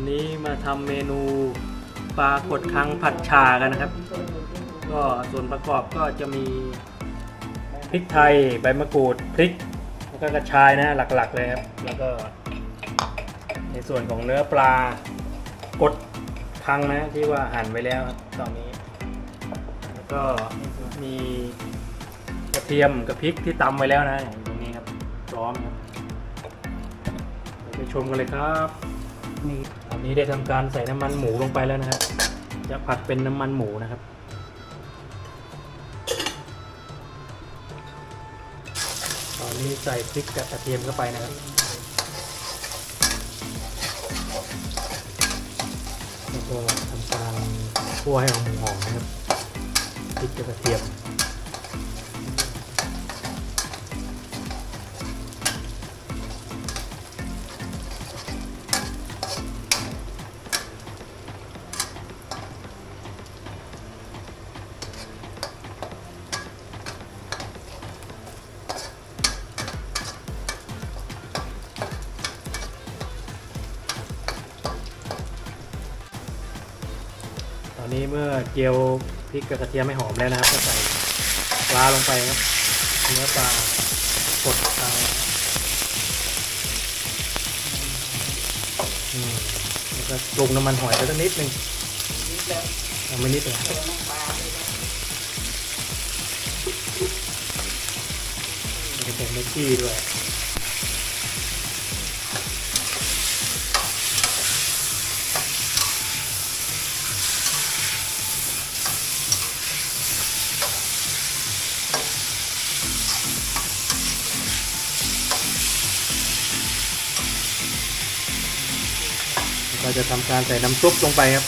วันนี้มาทำเมนูปลากดคังผัดชากันนะครับ ก็ส่วนประกอบก็จะมีพริกไทยใบมะกรูดพริกแล้วก็กระชายนะหลักๆเลยครับ แล้วก็ ในส่วนของเนื้อปลากดคังนะที่ว่าหั่นไว้แล้วครับตอนนี้ แล้วก็มีกระเทียมกับพริกที่ตำไว้แล้วนะอย่างตรงนี้ครับพร้อมครับไปชมกันเลยครับ นี่ตอนนี้ได้ทำการใส่น้ำมันหมูลงไปแล้วนะครับ จะผัดเป็นน้ำมันหมูนะครับ ตอนนี้ใส่พริกกับกระเทียมเข้าไปนะครับแล้วก็ทำการคั่วให้หอมๆนะครับพริกกับกระเทียม นี้เมื่อเจียวพริกกับกระเทียมไม่หอมแล้วนะครับ ก็ใส่ปลาลงไปครับเนื้อปลากดปลาอืมแล้วก็ปรุงน้ำมันหอยไปสักนิดนึงนิดแล้วเอาไม่นิดเลยตัวน้ำปลาเลยนะจะใส่เมจี้ด้วย แล้วก็จะทำการใส่น้ำซุปลงไปครับ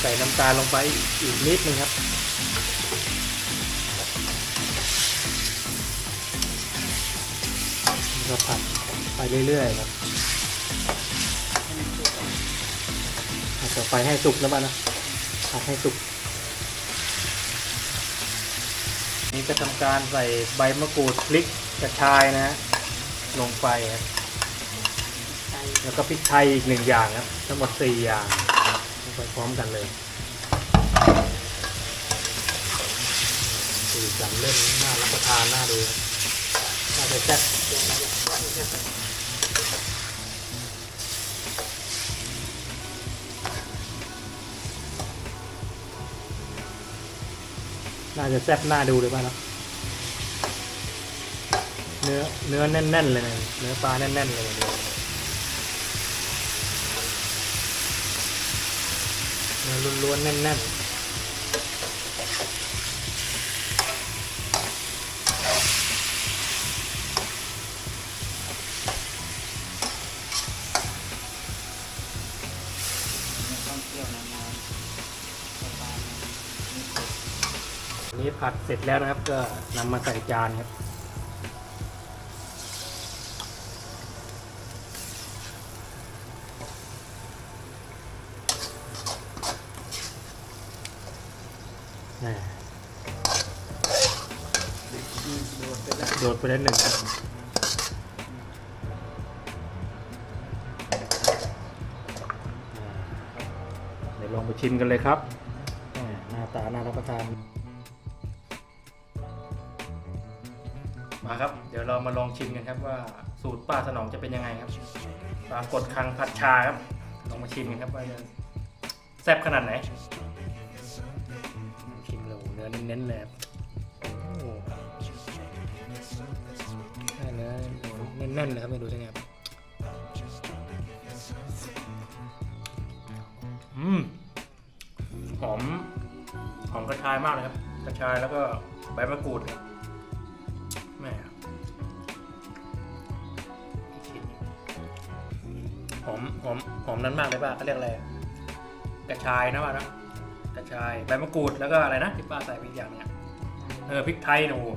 ใส่น้ำตาลลงไปอีกนิดนึงครับแล้วก็ผัดไปเรื่อยๆครับผัดต่อไปให้สุกนะบ้านนะ ผัดให้สุก นี่ก็ทำการใส่ใบมะกรูดพริกกระชายนะฮะลงไปครับแล้วก็พริกไทยอีกหนึ่งอย่างครับ ทั้งหมดสี่อย่างลงไปพร้อมกันเลยสีสันเริ่มน่ารับประทานน่าดูน่าจะแซ่บ น่าจะแซ่บหน้าดูเลยป่ะเนาะเนื้อเนื้อแน่นๆเลยนะเนื้อปลาแน่นๆเลยนะเนื้อล้วนๆแน่นๆ นี้ผัดเสร็จแล้วนะครับ ก็นำมาใส่จานครับแหม่โดดไปแล้วโดดไปได้หนึ่งครับเดี๋ยวลองไปชิมกันเลยครับแหม่หน้าตาน่ารับประทาน มาครับ เดี๋ยวเรามาลองชิมกันครับว่าสูตรป้าสนองจะเป็นยังไงครับปลากดคังผัดชาครับ ลองมาชิมกันครับว่าจะแซ่บขนาดไหน ชิมเลยเนื้อเน้นๆเลยครับใช่เนื้อแน่นๆเลยครับไม่ดูได้ไงครับอืมหอมหอมกระชายมากเลยครับ กระชายแล้วก็ใบมะกรูดครับ แม่หอมหอมหอมนั้นมากเลยป้าเขาเรียกอะไร กระชายนะป้านะกระชายใบมะกรูดแล้วก็อะไรนะที่ป้าใส่ไปอีกอย่างเนี่ยเออพริกไทยนะโอ้โห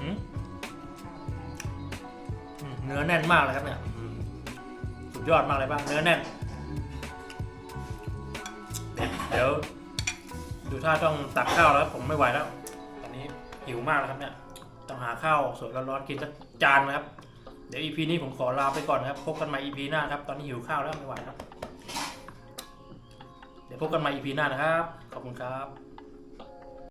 อืมอืมเนื้อแน่นมากเลยครับเนี่ยอืมดยอดมากเลยบ้าเนื้อแน่น เดี๋ยว ดูท่าต้องตักข้าวแล้ว ผมไม่ไหวแล้ว ตอนนี้หิวมากแล้วครับเนี่ย ต้องหาข้าวสวยร้อนๆกินสักจานนะครับ เดี๋ยว EP นี้ผมขอลาไปก่อนนะครับ พบกันใหม่ EP หน้าครับ ตอนนี้หิวข้าวแล้วไม่ไหวครับ เดี๋ยวพบกันใหม่ EP หน้านะครับ ขอบคุณครับ